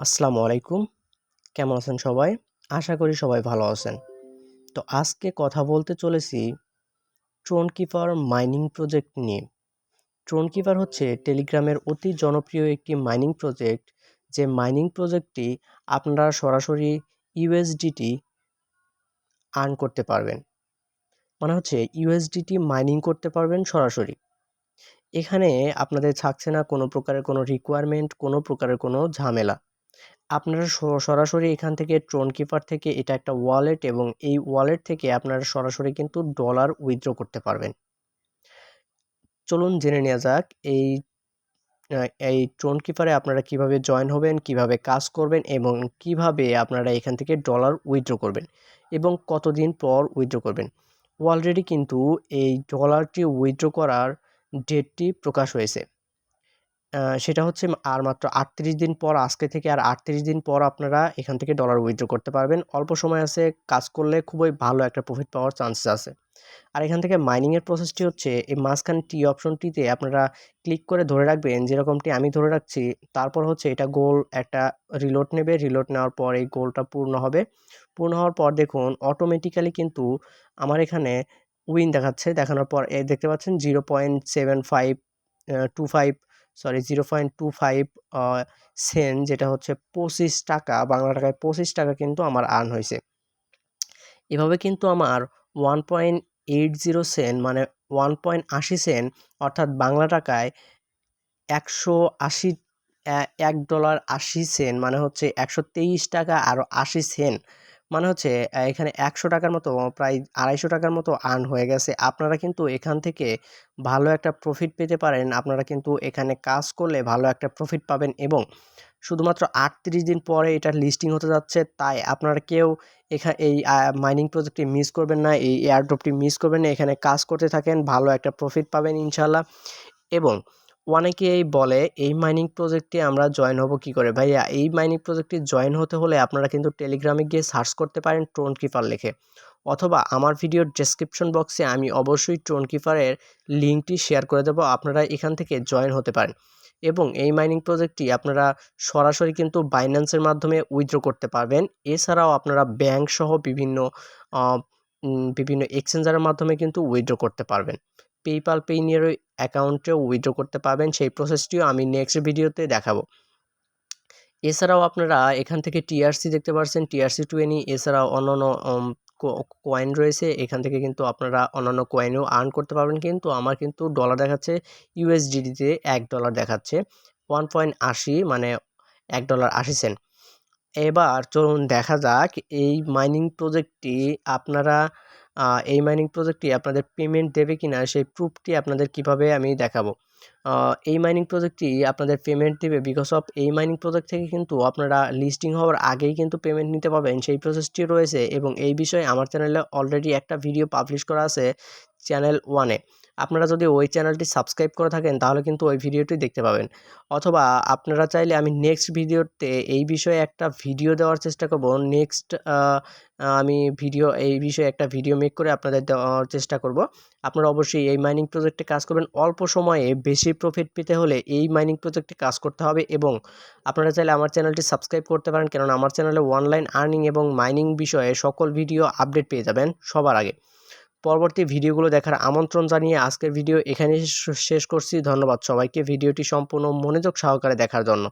আসসালামু আলাইকুম। কেমন আছেন সবাই? আশা করি সবাই ভালো আছেন। তো আজকে কথা বলতে চলেছি ট্রোন কিপার মাইনিং প্রজেক্ট নিয়ে। ট্রোন কিপার হচ্ছে টেলিগ্রামের অতি জনপ্রিয় একটি মাইনিং প্রজেক্ট যে মাইনিং প্রজেক্টটি আপনারা সরাসরি ইউএসডিটি আর্ন করতে পারবেন। মানে হচ্ছে ইউএসডিটি মাইনিং করতে পারবেন সরাসরি। এখানে আপনাদের থাকছে না কোনো প্রকারের কোনো রিকোয়ারমেন্ট কোনো প্রকারের কোনো ঝামেলা। আপনারা সরাসরি এখান থেকে ট্রোন কিপার থেকে এটা একটা ওয়ালেট এবং এই ওয়ালেট থেকে আপনারা সরাসরি কিন্তু ডলার উইথড্র করতে পারবেন। চলুন জেনে নেওয়া যাক এই এই ট্রোন কিপারে আপনারা কীভাবে জয়েন হবেন, কীভাবে কাজ করবেন এবং কীভাবে আপনারা এখান থেকে ডলার উইথড্র করবেন এবং কতদিন পর উইথড্র করবেন। অলরেডি কিন্তু এই ডলারটি উইথড্র করার ডেটটি প্রকাশ হয়েছে। সেটা হচ্ছে আর মাত্র আটত্রিশ দিন পর, আজকে থেকে আর আটত্রিশ দিন পর আপনারা এখান থেকে ডলার উইথড্র করতে পারবেন। অল্প সময় আছে, কাজ করলে খুবই ভালো একটা প্রফিট পাওয়ার চান্সেস আছে। আর এখান থেকে মাইনিংয়ের প্রসেসটি হচ্ছে, এই মাঝখানে টি অপশনটিতে আপনারা ক্লিক করে ধরে রাখবেন, যেরকমটি আমি ধরে রাখছি, তারপর হচ্ছে এটা গোল একটা রিলোড নেবে রিলোড নেওয়ার পর এই গোলটা পূর্ণ হবে। পূর্ণ হওয়ার পর দেখুন অটোমেটিক্যালি কিন্তু আমার এখানে উইন দেখাচ্ছে, দেখানোর পর দেখতে পাচ্ছেন zero point seven five two five sorry zero point two five Sen যেটা হচ্ছে পঁচিশ টাকা, বাংলা টাকায় পঁচিশ টাকা কিন্তু আমার আর্ন হয়েছে। এভাবে কিন্তু আমার one point eight zero Sen মানে ওয়ান পয়েন্ট আশি সেন অর্থাৎ বাংলা টাকায় একশো আশি এক ডলার আশি সেন মানে হচ্ছে একশো তেইশ টাকা আরও আশি সেন মানে হচ্ছে এখানে একশো টাকার মতো, প্রায় আড়াইশো টাকার মতো আর্ন হয়ে গেছে। আপনারা কিন্তু এখান থেকে ভালো একটা প্রফিট পেতে পারেন। আপনারা কিন্তু এখানে কাজ করলে ভালো একটা প্রফিট পাবেন এবং শুধুমাত্র আটত্রিশ দিন পরে এটা লিস্টিং হতে যাচ্ছে। তাই আপনারা কেউ এখানে এই মাইনিং প্রজেক্টটি মিস করবেন না, এই এয়ারড্রপটি মিস করবেন না। এখানে কাজ করতে থাকেন, ভালো একটা প্রফিট পাবেন ইনশাল্লাহ এবং অনেকেই বলে, এই মাইনিং প্রজেক্টে আমরা জয়েন হব কি করে? ভাইয়া, এই মাইনিং প্রজেক্টে জয়েন হতে হলে আপনারা কিন্তু টেলিগ্রামে গিয়ে সার্চ করতে পারেন ট্রোন কিপার লিখে। অথবা আমার ভিডিওর ডেসক্রিপশন বক্সে আমি অবশ্যই ট্রোন কিপারের লিঙ্কটি শেয়ার করে দেবো, আপনারা এখান থেকে জয়েন হতে পারেন। এবং এই মাইনিং প্রজেক্টটি আপনারা সরাসরি কিন্তু বাইন্যান্সের মাধ্যমে উইথড্র করতে পারবেন। এছাড়াও আপনারা ব্যাংক সহ বিভিন্ন বিভিন্ন এক্সচেঞ্জারের মাধ্যমে কিন্তু উইথড্র করতে পারবেন। পেইপাল পেইনিয়ার অ্যাকাউন্টেও উইথড্র করতে পারবেন, সেই প্রসেসটিও আমি নেক্সট ভিডিওতে দেখাবো। এছাড়াও আপনারা এখান থেকে টিআরসি দেখতে পাচ্ছেন টিআরসি টোয়েনি এছাড়াও অন্যান্য কয়েন রয়েছে, এখান থেকে কিন্তু আপনারা অন্যান্য কয়েনও আর্ন করতে পারবেন, কিন্তু আমার কিন্তু ডলার দেখাচ্ছে ইউএসডিডিতে এক ডলার দেখাচ্ছে ওয়ান পয়েন্ট আশি মানে এক ডলার আশি সেন্ট এবার চলুন দেখা যাক, এই মাইনিং প্রজেক্টটি আপনারা এই মাইনিং প্রজেক্টটি আপনাদের পেমেন্ট দেবে কিনা সেই প্রুফটি আপনাদের কীভাবে আমি দেখাবো। এই মাইনিং প্রজেক্টটি আপনাদের পেমেন্ট দেবে বিকজ অফ এই মাইনিং প্রজেক্ট থেকে কিন্তু আপনারা লিস্টিং হওয়ার আগেই কিন্তু পেমেন্ট নিতে পারবেন। সেই প্রসেসটি রয়েছে এবং এই বিষয়ে আমার চ্যানেলে অলরেডি একটা ভিডিও পাবলিশ করা আছে চ্যানেল ওয়ানে আপনারা যদি ওই চ্যানেলটি সাবস্ক্রাইব করে থাকেন, তাহলে কিন্তু ওই ভিডিওটি দেখতে পাবেন। অথবা আপনারা চাইলে আমি নেক্সট ভিডিওতে এই বিষয়ে একটা ভিডিও দেওয়ার চেষ্টা করব। নেক্সট আমি ভিডিও, এই বিষয়ে একটা ভিডিও মেক করে আপনাদের দেওয়ার চেষ্টা করব। আপনারা অবশ্যই এই মাইনিং প্রজেক্টে কাজ করবেন। অল্প সময়ে বেশি প্রফিট পেতে হলে এই মাইনিং প্রজেক্টে কাজ করতে হবে এবং আপনারা চাইলে আমার চ্যানেলটি সাবস্ক্রাইব করতে পারেন। কেননা আমার চ্যানেলে অনলাইন আর্নিং এবং মাইনিং বিষয়ে সকল ভিডিও আপডেট পেয়ে যাবেন সবার আগে। পরবর্তী ভিডিওগুলো দেখার আমন্ত্রণ জানিয়ে আজকের ভিডিও এখানে শেষ করছি। ধন্যবাদ সবাইকে। ভিডিওটি সম্পূর্ণ মনোযোগ সহকারে দেখার জন্য।